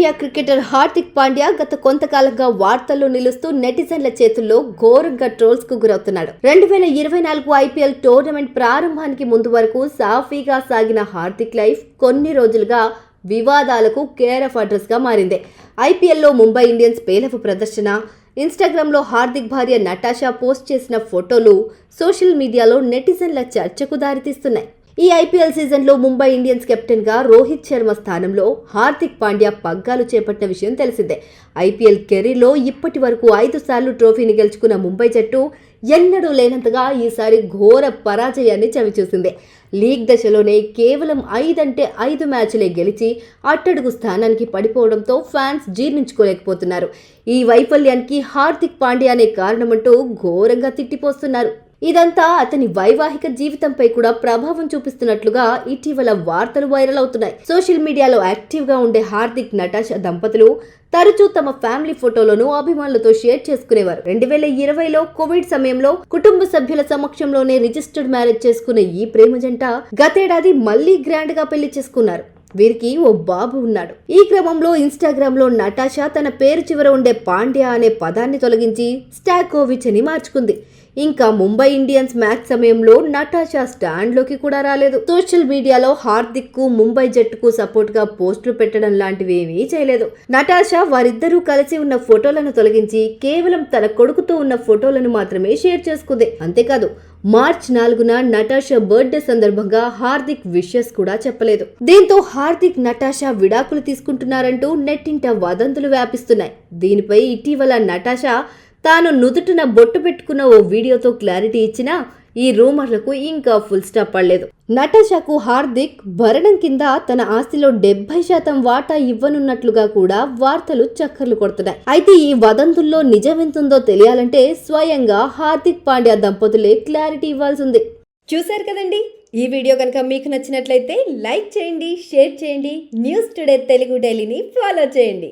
Team India cricketer Hardik Pandya గత కొంతకాలంగా వార్తల్లో నిలుస్తూ నెటిజన్ల చేతుల్లో ఘోరంగా ట్రోల్స్కు గురవుతున్నాడు. రెండు వేల ఇరవై నాలుగు ఐపీఎల్ టోర్నమెంట్ ప్రారంభానికి ముందు వరకు సాఫీగా సాగిన హార్దిక్ లైఫ్ కొన్ని రోజులుగా వివాదాలకు కేర్ ఆఫ్ అడ్రస్గా మారింది. ఐపీఎల్లో ముంబై ఇండియన్స్ పేలవ ప్రదర్శన ఇన్స్టాగ్రామ్లో హార్దిక్ భార్య నటాషా పోస్ట్ చేసిన ఫోటోలు సోషల్ మీడియాలో నెటిజన్ల చర్చకు దారితీస్తున్నాయి. ఈ ఐపీఎల్ సీజన్లో ముంబై ఇండియన్స్ కెప్టెన్గా రోహిత్ శర్మ స్థానంలో హార్దిక్ పాండ్యా పగ్గాలు చేపట్టిన విషయం తెలిసిందే. ఐపీఎల్ కెరీర్లో ఇప్పటి వరకు ఐదు సార్లు ట్రోఫీని గెలుచుకున్న ముంబై జట్టు ఎన్నడూ లేనంతగా ఈసారి ఘోర పరాజయాన్ని చవిచూసింది. లీగ్ దశలోనే కేవలం ఐదంటే ఐదు మ్యాచ్లే గెలిచి అట్టడుగు స్థానానికి పడిపోవడంతో ఫ్యాన్స్ జీర్ణించుకోలేకపోతున్నారు. ఈ వైఫల్యానికి హార్దిక్ పాండ్యానే కారణమంటూ ఘోరంగా తిట్టిపోస్తున్నారు. ఇదంతా అతని వైవాహిక జీవితంపై కూడా ప్రభావం చూపిస్తున్నట్లుగా ఇటీవల వార్తలు వైరల్ అవుతున్నాయి. సోషల్ మీడియాలో యాక్టివ్గా ఉండే హార్దిక్ నటాషా దంపతులు తరచూ తమ ఫ్యామిలీ ఫోటోలను అభిమానులతో షేర్ చేసుకునేవారు. రెండు వేల ఇరవైలో కోవిడ్ సమయంలో కుటుంబ సభ్యుల సమక్షంలోనే రిజిస్టర్డ్ మ్యారేజ్ చేసుకున్న ఈ ప్రేమ జంట గతేడాది మళ్ళీ గ్రాండ్గా పెళ్ళి చేసుకున్నారు. వీరికి ఓ బాబు ఉన్నాడు. ఈ క్రమంలో ఇన్స్టాగ్రామ్లో నటాషా తన పేరు చివర ఉండే పాండ్యా అనే పదాన్ని తొలగించి స్టాకోవిచ్ అని మార్చుకుంది. ఇంకా ముంబై ఇండియన్స్ మ్యాచ్ సమయంలో నటాషా స్టాండ్లోకి కూడా రాలేదు. సోషల్ మీడియాలో హార్దిక్కు ముంబై జట్టుకు సపోర్ట్గా పోస్టులు పెట్టడం లాంటివి ఏమీ చేయలేదు. నటాషా వారిద్దరూ కలిసి ఉన్న ఫోటోలను తొలగించి కేవలం తన కొడుకుతో ఉన్న ఫోటోలను మాత్రమే షేర్ చేసుకుంది. అంతేకాదు మార్చ్ నాలుగున నటాషా బర్త్డే సందర్భంగా హార్దిక్ విషెస్ కూడా చెప్పలేదు. దీంతో హార్దిక్ నటాషా విడాకులు తీసుకుంటున్నారంటూ నెట్టింట వదంతులు వ్యాపిస్తున్నాయి. దీనిపై ఇటీవల నటాషా తాను నుదుటిన బొట్టు పెట్టుకున్న ఓ వీడియోతో క్లారిటీ ఇచ్చినా ఈ రూమర్లకు ఇంకా ఫుల్ స్టాప్ పడలేదు. నటాషాకు హార్దిక్ భరణం కింద తన ఆస్తిలో డెబ్బై శాతం వాటా ఇవ్వనున్నట్లుగా కూడా వార్తలు చక్కర్లు కొడుతున్నాయి. అయితే ఈ వదంతుల్లో నిజమెంతుందో తెలియాలంటే స్వయంగా హార్దిక్ పాండ్యా దంపతులే క్లారిటీ ఇవ్వాల్సి ఉంది చూశారు కదండి? ఈ వీడియో కనుక మీకు నచ్చినట్లయితే లైక్ చేయండి షేర్ చేయండి న్యూస్ టుడే తెలుగు డైలీని ఫాలో చేయండి.